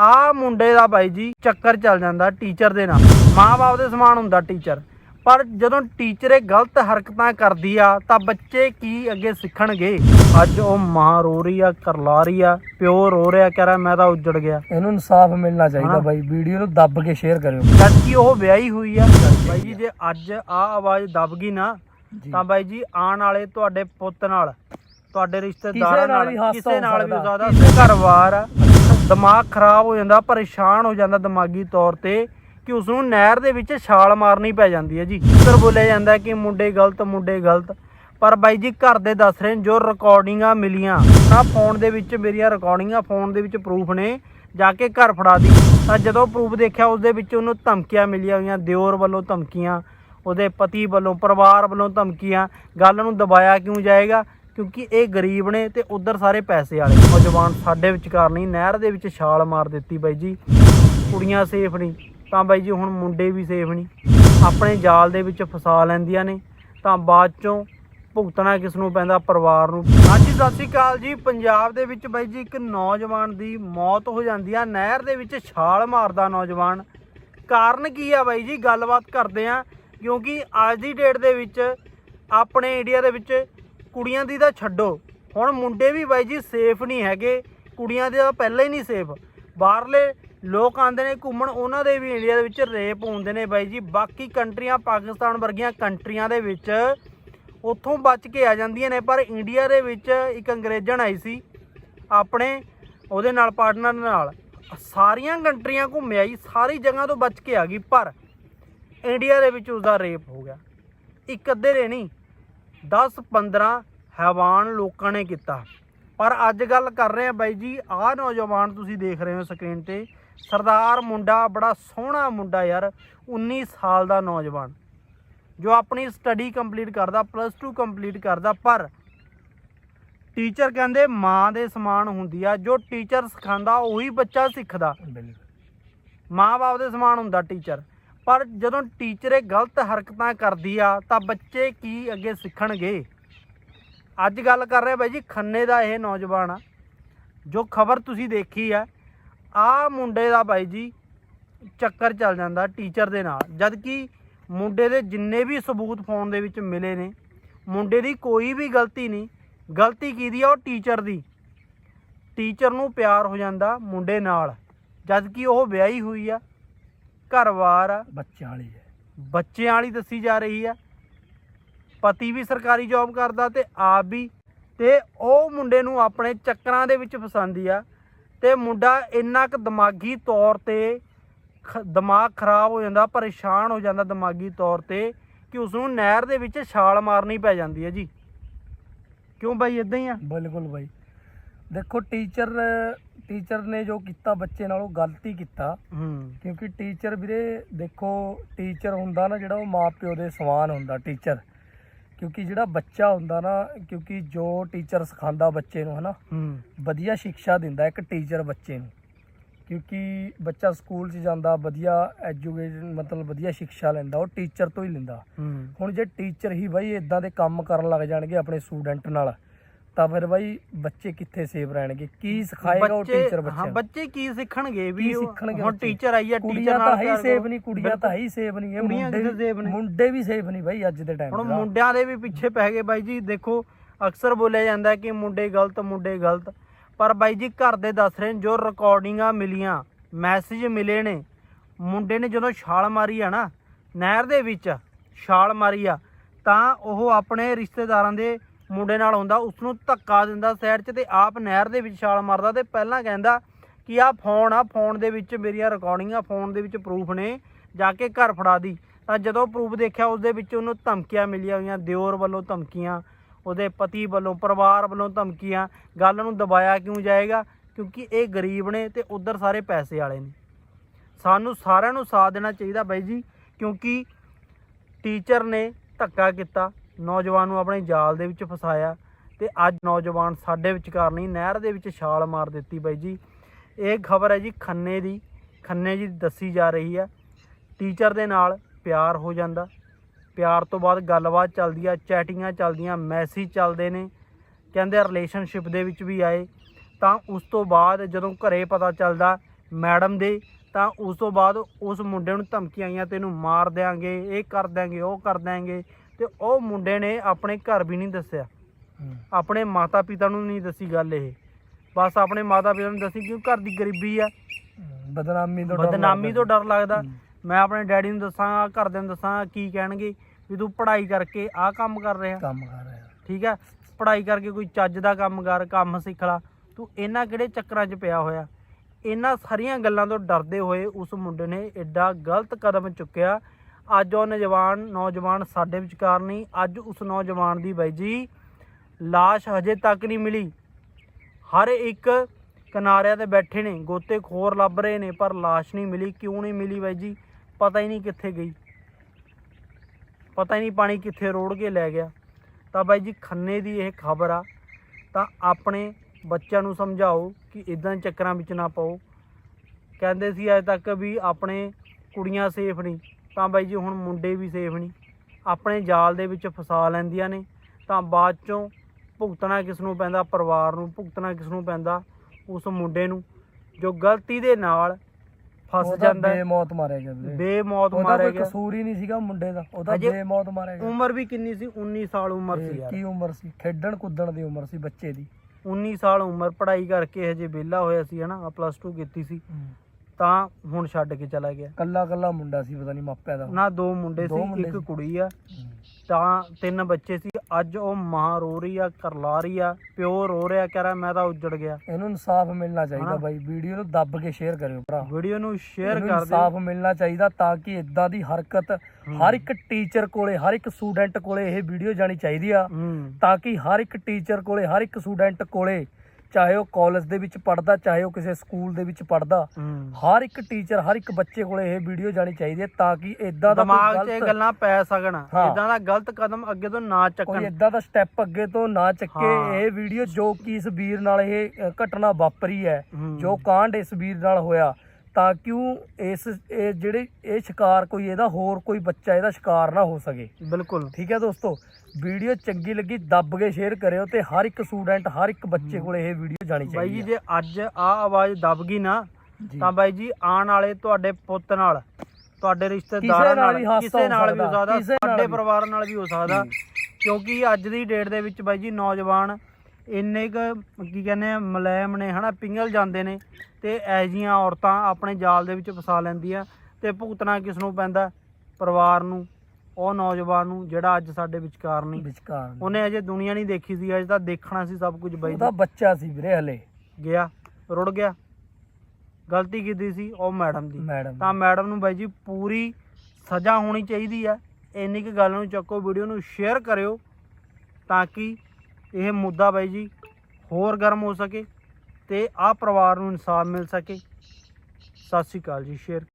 ਆ ਮੁੰਡੇ ਦਾ ਬਾਈ ਜੀ ਚੱਕਰ ਚੱਲ ਜਾਂਦਾ ਟੀਚਰ ਦੇ ਨਾਲ। ਮਾਂ-ਬਾਪ ਦੇ ਸਮਾਨ ਹੁੰਦਾ ਟੀਚਰ। ਪਰ ਜਦੋਂ ਟੀਚਰ ਇਹ ਗਲਤ ਹਰਕਤਾਂ ਕਰਦੀ ਆ ਤਾਂ ਬੱਚੇ ਕੀ ਅੱਗੇ ਸਿੱਖਣਗੇ? ਅੱਜ ਉਹ ਮਾਂ ਰੋ ਰਹੀ ਆ ਕਰਲਾ ਰਹੀ ਆ ਪਿਓ ਰੋ ਰਿਹਾ ਕਹਿ ਰਿਹਾ ਮੈਂ ਤਾਂ ਉੱਜੜ ਗਿਆ। ਇਹਨੂੰ ਇਨਸਾਫ ਮਿਲਣਾ ਚਾਹੀਦਾ। ਬਾਈ ਵੀਡੀਓ ਨੂੰ ਦੱਬ ਕੇ ਸ਼ੇਅਰ ਕਰਿਓ। ਜਦ ਕਿ ਉਹ ਵਿਆਹੀ ਹੋਈ ਆ। ਬਾਈ ਜੀ ਜੇ ਅੱਜ ਆ ਆਵਾਜ਼ ਦਬ ਗਈ ਨਾ ਤਾਂ ਬਾਈ ਜੀ ਆਉਣ ਵਾਲੇ ਤੁਹਾਡੇ ਪੁੱਤ ਨਾਲ ਤੁਹਾਡੇ ਰਿਸ਼ਤੇਦਾਰਾਂ ਨਾਲ ਕਿਸੇ ਨਾਲ ਵੀ ਹੋ ਸਕਦਾ। ਦਿਮਾਗ ਖਰਾਬ ਹੋ ਜਾਂਦਾ, ਪਰੇਸ਼ਾਨ ਹੋ ਜਾਂਦਾ ਦਿਮਾਗੀ ਤੌਰ ਤੇ ਕਿ ਉਸ ਨੂੰ ਨਹਿਰ ਦੇ ਵਿੱਚ ਛਾਲ ਮਾਰਨੀ ਪੈ ਜਾਂਦੀ ਹੈ ਜੀ। ਫਿਰ ਬੋਲਿਆ ਜਾਂਦਾ ਕਿ ਮੁੰਡੇ ਗਲਤ ਮੁੰਡੇ ਗਲਤ। ਪਰ ਬਾਈ ਜੀ, ਘਰ ਦੇ ਦੱਸ ਰਹੇ ਨੇ, ਜੋ ਰਿਕਾਰਡਿੰਗਾਂ ਮਿਲੀਆਂ, ਤਾਂ ਫੋਨ ਦੇ ਵਿੱਚ ਮੇਰੀਆਂ ਰਿਕਾਰਡਿੰਗਾਂ ਫੋਨ ਦੇ ਵਿੱਚ ਪ੍ਰੂਫ ਨੇ, ਜਾ ਕੇ ਘਰ ਫੜਾ ਦੀ। ਤਾਂ ਜਦੋਂ ਪ੍ਰੂਫ ਦੇਖਿਆ ਉਸ ਦੇ ਵਿੱਚ ਉਹਨੂੰ ਧਮਕੀਆਂ ਮਿਲੀਆਂ ਹੋਈਆਂ, ਦਿਓਰ ਵੱਲੋਂ ਧਮਕੀਆਂ, ਉਹਦੇ ਪਤੀ ਵੱਲੋਂ, ਪਰਿਵਾਰ ਵੱਲੋਂ ਧਮਕੀਆਂ। ਗੱਲ ਨੂੰ ਦਬਾਇਆ ਕਿਉਂ ਜਾਏਗਾ? ਕਿਉਂਕਿ ਇਹ ਗਰੀਬ ਨੇ ਤੇ ਉਧਰ ਸਾਰੇ ਪੈਸੇ ਵਾਲੇ ਨੌਜਵਾਨ ਸਾਡੇ ਵਿਚਕਾਰ ਨਹੀਂ, ਨਹਿਰ ਦੇ ਵਿੱਚ ਛਾਲ ਮਾਰ ਦਿੱਤੀ ਬਾਈ ਜੀ। ਕੁੜੀਆਂ ਸੇਫ ਨਹੀਂ, ਤਾਂ ਬਾਈ ਜੀ ਹੁਣ ਮੁੰਡੇ ਵੀ ਸੇਫ ਨਹੀਂ। ਆਪਣੇ ਜਾਲ ਦੇ ਵਿੱਚ ਫਸਾ ਲੈਂਦੀਆਂ ਨੇ, ਤਾਂ ਬਾਅਦ ਚੋਂ ਭੁਗਤਣਾ ਕਿਸ ਨੂੰ ਪੈਂਦਾ? ਪਰਿਵਾਰ ਨੂੰ। ਹਾਂਜੀ, ਸਤਿ ਸ਼੍ਰੀ ਅਕਾਲ ਜੀ। ਪੰਜਾਬ ਦੇ ਵਿੱਚ ਬਾਈ ਜੀ ਇੱਕ ਨੌਜਵਾਨ ਦੀ ਮੌਤ ਹੋ ਜਾਂਦੀ ਆ। ਨਹਿਰ ਦੇ ਵਿੱਚ ਛਾਲ ਮਾਰਦਾ ਨੌਜਵਾਨ। ਕਾਰਨ ਕੀ ਆ ਬਾਈ ਜੀ? ਗੱਲਬਾਤ ਕਰਦੇ ਆ, ਕਿਉਂਕਿ ਅੱਜ ਦੀ ਡੇਟ ਦੇ ਵਿੱਚ ਆਪਣੇ ਇੰਡੀਆ ਦੇ ਵਿੱਚ ਕੁੜੀਆਂ ਦੀ ਤਾਂ ਛੱਡੋ। ਹੁਣ ਮੁੰਡੇ ਵੀ ਬਾਈ ਜੀ ਸੇਫ ਨਹੀਂ ਹੈਗੇ। ਕੁੜੀਆਂ ਦੇ ਤਾਂ ਪਹਿਲਾਂ ਹੀ ਨਹੀਂ ਸੇਫ ਬਾਹਰਲੇ ਲੋਕ ਆਉਂਦੇ ਨੇ ਘੁੰਮਣ, ਉਹਨਾਂ ਦੇ ਵੀ ਇੰਡੀਆ ਦੇ ਵਿੱਚ ਰੇਪ ਹੁੰਦੇ ਨੇ ਬਾਈ ਜੀ। ਬਾਕੀ ਕੰਟਰੀਆਂ ਪਾਕਿਸਤਾਨ ਵਰਗੀਆਂ ਕੰਟਰੀਆਂ ਦੇ ਵਿੱਚ ਉੱਥੋਂ ਬਚ ਕੇ ਆ ਜਾਂਦੀਆਂ ਨੇ। ਪਰ ਇੰਡੀਆ ਦੇ ਵਿੱਚ ਇੱਕ ਅੰਗਰੇਜ਼ਣ ਆਈ ਸੀ, ਆਪਣੇ, ਉਹਦੇ ਨਾਲ ਪਾਰਟਨਰ ਨਾਲ। ਸਾਰੀਆਂ ਕੰਟਰੀਆਂ ਘੁੰਮਿਆ ਜੀ, ਸਾਰੀ ਜਗ੍ਹਾ ਤੋਂ ਬਚ ਕੇ ਆ ਗਈ। ਪਰ ਇੰਡੀਆ ਦੇ ਵਿੱਚ ਉਸਦਾ ਰੇਪ ਹੋ ਗਿਆ। ਇੱਕ ਅੱਧੇ ਦੇ ਨਹੀਂ। 10 15 ਹੈਵਾਨ ਲੋਕਾਂ ਨੇ ਕੀਤਾ। ਪਰ ਅੱਜ ਗੱਲ ਕਰ ਰਹੇ ਆ ਬਾਈ ਜੀ ਆਹ ਨੌਜਵਾਨ ਤੁਸੀਂ ਦੇਖ ਰਹੇ ਹੋ ਸਕਰੀਨ ਤੇ। ਸਰਦਾਰ ਮੁੰਡਾ ਬੜਾ ਸੋਹਣਾ ਮੁੰਡਾ ਯਾਰ 19 ਸਾਲ ਦਾ ਨੌਜਵਾਨ। ਜੋ ਆਪਣੀ ਸਟੱਡੀ ਕੰਪਲੀਟ ਕਰਦਾ ਪਲੱਸ 2 ਕੰਪਲੀਟ ਕਰਦਾ ਪਰ ਟੀਚਰ ਕਹਿੰਦੇ ਮਾਂ ਦੇ ਸਮਾਨ ਹੁੰਦੀ ਆ ਜੋ ਟੀਚਰ ਸਿਖਾਉਂਦਾ ਉਹੀ ਬੱਚਾ ਸਿੱਖਦਾ। ਮਾਂ-ਬਾਪ ਦੇ ਸਮਾਨ ਹੁੰਦਾ ਟੀਚਰ ਪਰ ਜਦੋਂ ਟੀਚਰ ਇਹ ਗਲਤ ਹਰਕਤਾਂ ਕਰਦੀ ਆ, ਤਾਂ ਬੱਚੇ ਕੀ ਅੱਗੇ ਸਿੱਖਣਗੇ? ਅੱਜ ਗੱਲ ਕਰ ਰਿਹਾ ਬਾਈ ਜੀ, ਖੰਨੇ ਦਾ ਇਹ ਨੌਜਵਾਨ ਆ, ਜੋ ਖਬਰ ਤੁਸੀਂ ਦੇਖੀ ਆ ਆ ਮੁੰਡੇ ਦਾ ਬਾਈ ਜੀ ਚੱਕਰ ਚੱਲ ਜਾਂਦਾ ਟੀਚਰ ਦੇ ਨਾਲ। ਜਦ ਕਿ ਮੁੰਡੇ ਦੇ ਜਿੰਨੇ ਵੀ ਸਬੂਤ ਫੋਨ ਦੇ ਵਿੱਚ ਮਿਲੇ ਨੇ, ਮੁੰਡੇ ਦੀ ਕੋਈ ਵੀ ਗਲਤੀ ਨਹੀਂ, ਗਲਤੀ ਕਿਹਦੀ ਆ ਉਹ ਟੀਚਰ ਦੀ। ਟੀਚਰ ਨੂੰ ਪਿਆਰ ਹੋ ਜਾਂਦਾ ਮੁੰਡੇ ਨਾਲ ਜਦ ਕਿ ਉਹ ਵਿਆਹੀ ਹੋਈ ਆ ਘਰ-ਬਾਰ ਆ। ਬੱਚਿਆਂ ਵਾਲੀ ਹੈ। ਬੱਚਿਆਂ ਵਾਲੀ ਦੱਸੀ ਜਾ ਰਹੀ ਆ। ਪਤੀ ਵੀ ਸਰਕਾਰੀ ਜੌਬ ਕਰਦਾ ਤੇ ਆਪ ਵੀ। ਤੇ ਉਹ ਮੁੰਡੇ ਨੂੰ ਆਪਣੇ ਚੱਕਰਾਂ ਦੇ ਵਿੱਚ ਫਸਾਉਂਦੀ ਆ। ਤੇ ਮੁੰਡਾ ਇੰਨਾ ਕੁ ਦਿਮਾਗੀ ਤੌਰ ਤੇ ਦਿਮਾਗ ਖਰਾਬ ਹੋ ਜਾਂਦਾ ਪਰੇਸ਼ਾਨ ਹੋ ਜਾਂਦਾ ਦਿਮਾਗੀ ਤੌਰ ਤੇ ਕਿ ਉਸ ਨੂੰ ਨਹਿਰ ਦੇ ਵਿੱਚ ਛਾਲ ਮਾਰਨੀ ਪੈ ਜਾਂਦੀ ਹੈ ਜੀ। ਕਿਉਂ ਬਾਈ ਇਦਾਂ ਹੀ ਆ? ਬਿਲਕੁਲ ਬਾਈ। ਦੇਖੋ ਟੀਚਰ ਟੀਚਰ ਨੇ ਜੋ ਕੀਤਾ ਬੱਚੇ ਨਾਲ ਉਹ ਗਲਤੀ ਕੀਤਾ। ਹੂੰ। ਕਿਉਂਕਿ ਟੀਚਰ ਵੀਰੇ ਦੇਖੋ ਟੀਚਰ ਹੁੰਦਾ ਨਾ ਜਿਹੜਾ ਉਹ ਮਾਪਿਓ ਦੇ ਸਮਾਨ ਹੁੰਦਾ ਟੀਚਰ ਕਿਉਂਕਿ ਜਿਹੜਾ ਬੱਚਾ ਹੁੰਦਾ ਨਾ ਕਿਉਂਕਿ ਜੋ ਟੀਚਰ ਸਿਖਾਉਂਦਾ ਬੱਚੇ ਨੂੰ ਹਨਾ ਹੂੰ। ਵਧੀਆ ਸਿੱਖਿਆ ਦਿੰਦਾ ਇੱਕ ਟੀਚਰ ਬੱਚੇ ਨੂੰ। ਕਿਉਂਕਿ ਬੱਚਾ ਸਕੂਲ 'ਚ ਜਾਂਦਾ ਵਧੀਆ ਐਜੂਕੇਸ਼ਨ ਮਤਲਬ ਵਧੀਆ ਸਿੱਖਿਆ ਲੈਂਦਾ ਉਹ ਟੀਚਰ ਤੋਂ ਹੀ ਲੈਂਦਾ। ਹੂੰ। ਹੁਣ ਜੇ ਟੀਚਰ ਹੀ ਬਾਈ ਇਦਾਂ ਦੇ ਕੰਮ ਕਰਨ ਲੱਗ ਜਾਣਗੇ ਆਪਣੇ ਸਟੂਡੈਂਟ ਨਾਲ ਤਾਂ ਫਿਰ ਬਾਈ ਬੱਚੇ ਕਿੱਥੇ ਸੇਫ ਰਹਿਣਗੇ ਕੀ ਸਿਖਾਏਗਾ ਉਹ ਬੱਚੇ- ਟੀਚਰ ਹਾਂ ਬੱਚਿਆਂ ਨੂੰ ਬੱਚੇ ਕੀ ਸਿੱਖਣਗੇ ਵੀ ਕੀ ਉਹ- ਸਿੱਖਣਗੇ ਹੁਣ ਬੱਚੇ? ਟੀਚਰ ਆਈ ਆ ਟੀਚਰ ਕੁੜੀਆਂ ਨਾਲ ਤਾਂ ਹੈ ਪਿਆਰ ਸੇਫ ਕਰੋ। ਨਹੀਂ ਕੁੜੀਆਂ ਤਾਂ ਹੈ ਸੇਫ ਨਹੀਂ ਇਹ ਕੁੜੀਆਂ ਮੁੰਡੇ ਕਿੱਥੇ safe ਵੀ ਨੇ? ਮੁੰਡੇ ਵੀ ਸੇਫ ਨਹੀਂ ਬਾਈ ਅੱਜ ਦੇ ਟਾਈਮ ਹੁਣ ਮੁੰਡਿਆਂ ਦੇ ਵੀ ਪਿੱਛੇ ਪੈ ਗਏ ਬਾਈ ਜੀ ਦੇਖੋ ਅਕਸਰ ਬੋਲਿਆ ਜਾਂਦਾ ਕਿ ਮੁੰਡੇ ਗਲਤ ਮੁੰਡੇ ਗਲਤ ਪਰ ਬਾਈ ਜੀ ਘਰ ਦੇ ਦੱਸ ਰਹੇ ਨੇ ਜੋ ਰਿਕਾਰਡਿੰਗਾਂ ਮਿਲੀਆਂ ਮੈਸੇਜ ਮਿਲੇ ਨੇ ਮੁੰਡੇ ਨੇ ਜਦੋਂ ਛਾਲ ਮਾਰੀ ਆ ਨਾ ਨਹਿਰ ਦੇ ਵਿੱਚ ਛਾਲ ਮਾਰੀ ਆ ਤਾਂ ਉਹ ਆਪਣੇ ਰਿਸ਼ਤੇਦਾਰਾਂ ਦੇ ਮੁੰਡੇ ਨਾਲ ਹੁੰਦਾ ਉਸ ਨੂੰ ਧੱਕਾ ਦਿੰਦਾ ਸਾਈਡ 'ਚ ਤੇ ਆਪ ਨਹਿਰ ਦੇ ਵਿੱਚ ਛਾਲ ਮਾਰਦਾ ਤੇ ਪਹਿਲਾਂ ਕਹਿੰਦਾ ਕਿ ਆਹ ਫੋਨ ਆ, ਫੋਨ ਦੇ ਵਿੱਚ ਮੇਰੀਆਂ ਰਿਕਾਰਡਿੰਗਾਂ ਫੋਨ ਦੇ ਵਿੱਚ ਪ੍ਰੂਫ ਨੇ, ਜਾ ਕੇ ਘਰ ਫੜਾ ਦੀ। ਤਾਂ ਜਦੋਂ ਪ੍ਰੂਫ ਦੇਖਿਆ ਉਸ ਦੇ ਵਿੱਚ ਉਹਨੂੰ ਧਮਕੀਆਂ ਮਿਲੀਆਂ ਹੋਈਆਂ, ਦਿਓਰ ਵੱਲੋਂ ਧਮਕੀਆਂ, ਉਹਦੇ ਪਤੀ ਵੱਲੋਂ, ਪਰਿਵਾਰ ਵੱਲੋਂ ਧਮਕੀਆਂ, ਗੱਲ ਨੂੰ ਦਬਾਇਆ ਕਿਉਂ ਜਾਏਗਾ? ਕਿਉਂਕਿ ਇਹ ਗਰੀਬ ਨੇ ਤੇ ਉਧਰ ਸਾਰੇ ਪੈਸੇ ਵਾਲੇ ਨੇ। ਸਾਨੂੰ ਸਾਰਿਆਂ ਨੂੰ ਸਾਥ ਦੇਣਾ ਚਾਹੀਦਾ ਬਾਈ ਜੀ, ਕਿਉਂਕਿ ਟੀਚਰ ਨੇ ਧੱਕਾ ਕੀਤਾ। ਨੌਜਵਾਨ ਨੂੰ ਆਪਣੇ ਜਾਲ ਦੇ ਵਿੱਚ ਫਸਾਇਆ ਤੇ ਅੱਜ ਨੌਜਵਾਨ ਸਾਡੇ ਵਿਚਕਾਰ ਨਹੀਂ, ਨਹਿਰ ਦੇ ਵਿੱਚ ਛਾਲ ਮਾਰ ਦਿੱਤੀ ਬਾਈ ਜੀ। ਇਹ ਖਬਰ ਹੈ ਜੀ ਖੰਨੇ ਦੀ, ਖੰਨੇ ਜੀ ਦੱਸੀ ਜਾ ਰਹੀ ਹੈ। ਟੀਚਰ ਦੇ ਨਾਲ ਪਿਆਰ ਹੋ ਜਾਂਦਾ। ਪਿਆਰ ਤੋਂ ਬਾਅਦ ਗੱਲਬਾਤ ਚੱਲਦੀ ਆ, ਚੈਟਿੰਗਾਂ ਚੱਲਦੀਆਂ, ਮੈਸੇਜ ਚੱਲਦੇ ਨੇ। ਕਹਿੰਦੇ ਰਿਲੇਸ਼ਨਸ਼ਿਪ ਦੇ ਵਿੱਚ ਵੀ ਆਏ। ਤਾਂ ਉਸ ਤੋਂ ਬਾਅਦ ਜਦੋਂ ਘਰੇ ਪਤਾ ਚੱਲਦਾ ਮੈਡਮ ਦੇ, ਤਾਂ ਉਸ ਤੋਂ ਬਾਅਦ ਉਸ ਮੁੰਡੇ ਨੂੰ ਧਮਕੀਆਂ ਆਈਆਂ, ਤੈਨੂੰ ਮਾਰ ਦਿਆਂਗੇ, ਇਹ ਕਰ ਦਿਆਂਗੇ, ਉਹ ਕਰ ਦਿਆਂਗੇ। ਤੇ ਉਹ ਮੁੰਡੇ ਨੇ ਆਪਣੇ ਘਰ ਵੀ ਨਹੀਂ ਦੱਸਿਆ। ਆਪਣੇ ਮਾਤਾ ਪਿਤਾ ਨੂੰ ਨਹੀਂ ਦੱਸੀ ਗੱਲ ਇਹ। ਬਸ ਆਪਣੇ ਮਾਤਾ ਪਿਤਾ ਨੂੰ ਦੱਸੀ ਕਿਉਂ ਘਰ ਦੀ ਗਰੀਬੀ ਆ। ਬਦਨਾਮੀ ਤੋਂ ਬਦਨਾਮੀ ਤੋਂ ਡਰ ਲੱਗਦਾ। ਮੈਂ ਆਪਣੇ ਡੈਡੀ ਨੂੰ ਦੱਸਾਂ ਘਰਦਿਆਂ ਨੂੰ ਦੱਸਾਂ ਕੀ ਕਹਿਣਗੇ ਵੀ ਤੂੰ ਪੜ੍ਹਾਈ ਕਰਕੇ ਆਹ ਕੰਮ ਕਰ ਰਿਹਾ। ਕੰਮ ਕਰ ਰਿਹਾ। ਠੀਕ ਹੈ ਪੜ੍ਹਾਈ ਕਰਕੇ ਕੋਈ ਚੱਜ ਦਾ ਕੰਮ ਕਰ ਕੰਮ ਸਿੱਖ ਲਾ ਤੂੰ ਇਹਨਾਂ ਕਿਹੜੇ ਚੱਕਰਾਂ 'ਚ ਪਿਆ ਹੋਇਆ? ਇਹਨਾਂ ਸਾਰੀਆਂ ਗੱਲਾਂ ਤੋਂ ਡਰਦੇ ਹੋਏ ਉਸ ਮੁੰਡੇ ਨੇ ਐਡਾ ਗਲਤ ਕਦਮ ਚੁੱਕਿਆ ਅੱਜ ਉਹ ਨੌਜਵਾਨ ਨੌਜਵਾਨ ਸਾਡੇ ਵਿਚਕਾਰ ਨਹੀਂ, ਅੱਜ ਉਸ ਨੌਜਵਾਨ ਦੀ ਬਾਈ ਜੀ ਲਾਸ਼ ਹਜੇ ਤੱਕ ਨਹੀਂ ਮਿਲੀ। ਹਰ ਇੱਕ ਕਿਨਾਰਿਆਂ ਤੇ ਬੈਠੇ ਨੇ, ਗੋਤੇ ਖੋਰ ਲੱਭ ਰਹੇ ਨੇ, ਪਰ ਲਾਸ਼ ਨਹੀਂ ਮਿਲੀ। ਕਿਉਂ ਨਹੀਂ ਮਿਲੀ ਬਾਈ ਜੀ? ਪਤਾ ਹੀ ਨਹੀਂ ਕਿੱਥੇ ਗਈ। ਪਤਾ ਹੀ ਨਹੀਂ ਪਾਣੀ ਕਿੱਥੇ ਰੋੜ ਕੇ ਲੈ ਗਿਆ। ਤਾਂ ਬਾਈ ਜੀ ਖੰਨੇ ਦੀ ਇਹ ਖਬਰ ਆ, ਤਾਂ ਆਪਣੇ ਬੱਚਿਆਂ ਨੂੰ ਸਮਝਾਓ ਕਿ ਇਦਾਂ ਦੇ ਚੱਕਰਾਂ ਵਿੱਚ ਨਾ ਪਾਓ। ਕਹਿੰਦੇ ਸੀ ਅਜੇ ਤੱਕ ਵੀ ਆਪਣੇ ਕੁੜੀਆਂ ਸੇਫ ਨਹੀਂ। ਤਾਂ ਬਾਈ ਜੀ ਹੁਣ ਮੁੰਡੇ ਵੀ ਸੇਫ ਨਹੀਂ ਆਪਣੇ ਜਾਲ ਦੇ ਵਿੱਚ ਫਸਾ ਲੈਂਦੀਆਂ ਨੇ। ਤਾਂ ਬਾਅਦ ਚੋਂ ਭੁਗਤਣਾ ਕਿਸ ਨੂੰ ਪੈਂਦਾ? ਪਰਿਵਾਰ ਨੂੰ ਭੁਗਤਣਾ ਕਿਸ ਨੂੰ ਪੈਂਦਾ? ਉਸ ਮੁੰਡੇ ਨੂੰ ਜੋ ਗਲਤੀ ਦੇ ਨਾਲ ਫਸ ਜਾਂਦਾ। ਹੈ ਬੇਮੌਤ ਮਾਰਿਆ ਗਿਆ ਬੇਮੌਤ ਉਹਦਾ ਮਾਰਿਆ ਕੋਈ ਗਿਆ। ਕਸੂਰ ਹੀ ਨਹੀਂ ਸੀਗਾ ਮੁੰਡੇ ਦਾ। ਉਹਦਾ ਬੇਮੌਤ ਮਾਰਿਆ ਗਿਆ। ਉਮਰ ਵੀ ਕਿੰਨੀ ਸੀ? 19 ਸਾਲ ਉਮਰ ਸੀ ਯਾਰ। ਕੀ ਉਮਰ ਸੀ? ਖੇਡਣ ਕੁੱਦਣ ਦੀ ਉਮਰ ਸੀ ਬੱਚੇ ਦੀ। 19 ਸਾਲ ਉਮਰ ਪੜ੍ਹਾਈ ਕਰਕੇ ਹਜੇ ਵਿਹਲਾ ਹੋਇਆ ਸੀ ਹਨਾ? ਆ ਪਲੱਸ 2 ਕੀਤੀ ਸੀ। ਤਾਂ ਹੁਣ ਛੱਡ ਕੇ ਚਲਾ ਗਿਆ। ਕੱਲਾ ਕੱਲਾ ਮੁੰਡਾ ਸੀ ਪਤਾ ਨਹੀਂ ਮਾਪਿਆਂ ਦਾ। ਨਾ ਦੋ ਮੁੰਡੇ ਦੋ ਸੀ ਮੁੰਡੇ ਇੱਕ ਸੀ। ਕੁੜੀ ਆ। ਤਾਂ ਤਿੰਨ ਬੱਚੇ ਸੀ। ਅੱਜ ਉਹ ਮਾਂ ਰੋ ਰਹੀ ਆ ਕਰਲਾ ਰਹੀ ਆ ਪਿਓ ਰੋ ਰਿਹਾ ਕਹਿ ਰਿਹਾ ਮੈਂ ਤਾਂ ਉੱਜੜ ਗਿਆ। ਇਹਨੂੰ ਇਨਸਾਫ ਮਿਲਣਾ ਚਾਹੀਦਾ ਹਨਾ? ਬਾਈ। ਵੀਡੀਓ ਨੂੰ ਦੱਬ ਕੇ ਸ਼ੇਅਰ ਕਰਿਓ ਭਰਾ। ਵੀਡੀਓ ਨੂੰ ਸ਼ੇਅਰ ਕਰ ਇਨਸਾਫ ਦਿਓ ਮਿਲਣਾ ਚਾਹੀਦਾ ਤਾਂ ਕਿ ਇਦਾਂ ਦੀ ਹਰਕਤ। ਹਰ ਇੱਕ ਟੀਚਰ ਕੋਲੇ ਹਰ ਇੱਕ ਸਟੂਡੈਂਟ ਕੋਲੇ ਇਹ ਵੀਡੀਓ ਜਾਣੀ ਚਾਹੀਦੀ ਆ। ਹੂੰ। ਤਾਂ ਕਿ ਹਰ ਇੱਕ ਟੀਚਰ ਕੋਲੇ ਹਰ ਇੱਕ ਸਟੂਡੈਂਟ ਕੋਲੇ ਚਾਹੇ ਉਹ ਕਾਲਜ ਦੇ ਵਿੱਚ ਪੜਦਾ ਚਾਹੇ ਉਹ ਕਿਸੇ ਸਕੂਲ ਦੇ ਵਿੱਚ ਪੜਦਾ ਹਰ ਇੱਕ ਟੀਚਰ ਹਰ ਇੱਕ ਬੱਚੇ ਕੋਲੇ ਇਹ ਵੀਡੀਓ ਜਾਣੀ ਚਾਹੀਦੀ ਹੈ ਤਾਂ ਕਿ ਇਦਾਂ ਦਾ ਦਿਮਾਗ 'ਚ ਕੋਈ ਇਹ ਗੱਲਾਂ ਪੈ ਸਕਣ। ਇਦਾਂ ਦਾ ਗਲਤ ਕਦਮ ਅੱਗੇ ਤੋਂ ਨਾ ਕੋਈ ਚੱਕਣ ਇਦਾਂ ਦਾ ਸਟੈਪ ਅੱਗੇ ਤੋਂ ਨਾ ਚੱਕੇ। ਇਹ ਵੀਡੀਓ ਜੋ ਕਿ ਇਸ ਵੀਰ ਨਾਲ ਇਹ ਘਟਨਾ ਵਾਪਰੀ ਹੂੰ। ਜੋ ਕਾਂਡ ਇਸ ਵੀਰ ਨਾਲ ਹੋਇਆ ਤਾਂ ਕਿਉਂ ਇਸ ਇਹ ਜਿਹੜੇ ਇਹ ਸ਼ਿਕਾਰ ਕੋਈ ਇਹਦਾ ਹੋਰ ਕੋਈ ਬੱਚਾ ਇਹਦਾ ਸ਼ਿਕਾਰ ਨਾ ਹੋ ਸਕੇ ਬਿਲਕੁਲ ਠੀਕ ਹੈ ਦੋਸਤੋ ਵੀਡੀਓ ਚੰਗੀ ਲੱਗੀ ਦੱਬ ਕੇ ਸ਼ੇਅਰ ਕਰਿਓ ਤੇ ਹਰ ਇੱਕ ਸਟੂਡੈਂਟ ਹਰ ਇੱਕ ਬੱਚੇ ਕੋਲੇ ਇਹ ਵੀਡੀਓ ਜਾਣੀ ਬਾਈ ਜੀ ਚਾਹੀਦੀ ਹੈ ਜੇ ਅੱਜ ਆ ਆਵਾਜ਼ ਦਬ ਗਈ ਨਾ। ਤਾਂ ਬਾਈ ਜੀ ਆਉਣ ਵਾਲੇ ਤੁਹਾਡੇ ਪੁੱਤ ਨਾਲ ਤੁਹਾਡੇ ਰਿਸ਼ਤੇਦਾਰਾਂ ਨਾਲ ਕਿਸੇ ਨਾਲ ਵੀ ਹੋ ਸਕਦਾ, ਵੀ। ਪਰਿਵਾਰ ਨਾਲ ਵੀ ਹੋ ਸਕਦਾ ਕਿਉਂਕਿ ਅੱਜ ਦੀ ਡੇਟ ਦੇ ਵਿੱਚ ਬਾਈ ਜੀ ਨੌਜਵਾਨ ਇੰਨੇ ਕ ਕੀ ਕਹਿੰਦੇ ਆ ਮਲੈਮ ਨੇ ਹਨਾ ਪਿੰਗਲ ਜਾਂਦੇ ਨੇ ਤੇ ਐ ਜੀਆਂ ਔਰਤਾਂ ਆਪਣੇ ਜਾਲ ਦੇ ਵਿੱਚ ਫਸਾ ਲੈਂਦੀਆਂ ਤੇ ਭੁਗਤਣਾ ਕਿਸ ਨੂੰ ਪੈਂਦਾ? ਪਰਿਵਾਰ ਨੂੰ ਉਹ ਨੌਜਵਾਨ ਨੂੰ ਜਿਹੜਾ ਅੱਜ ਸਾਡੇ ਵਿਚਕਾਰ ਨਹੀਂ। ਵਿਚਕਾਰ ਉਹਨੇ ਅਜੇ ਦੁਨੀਆ ਨਹੀਂ ਦੇਖੀ ਸੀ ਅਜੇ ਤਾਂ ਦੇਖਣਾ ਸੀ ਸਭ ਕੁਝ ਬਾਈ ਉਹਦਾ ਬੱਚਾ ਸੀ ਵੀਰੇ ਹਲੇ। ਗਿਆ ਰੁੜ ਗਿਆ। ਗਲਤੀ ਕੀਤੀ ਸੀ ਉਹ ਮੈਡਮ ਦੀ। ਮੈਡਮ ਤਾਂ ਮੈਡਮ ਨੂੰ ਬਾਈ ਜੀ ਪੂਰੀ ਸਜ਼ਾ ਹੋਣੀ ਚਾਹੀਦੀ ਆ। ਇੰਨੀ ਕੁ ਗੱਲ ਨੂੰ ਚੱਕੋ ਵੀਡੀਓ ਨੂੰ ਸ਼ੇਅਰ ਕਰਿਓ ਤਾਂ ਕਿ ਇਹ ਮੁੱਦਾ ਬਾਈ ਜੀ ਹੋਰ ਗਰਮ ਹੋ ਸਕੇ ਤੇ ਆਹ ਪਰਿਵਾਰ ਨੂੰ ਇਨਸਾਫ ਮਿਲ ਸਕੇ। ਸਤਿ ਸ਼੍ਰੀ ਅਕਾਲ ਜੀ, ਸ਼ੇਅਰ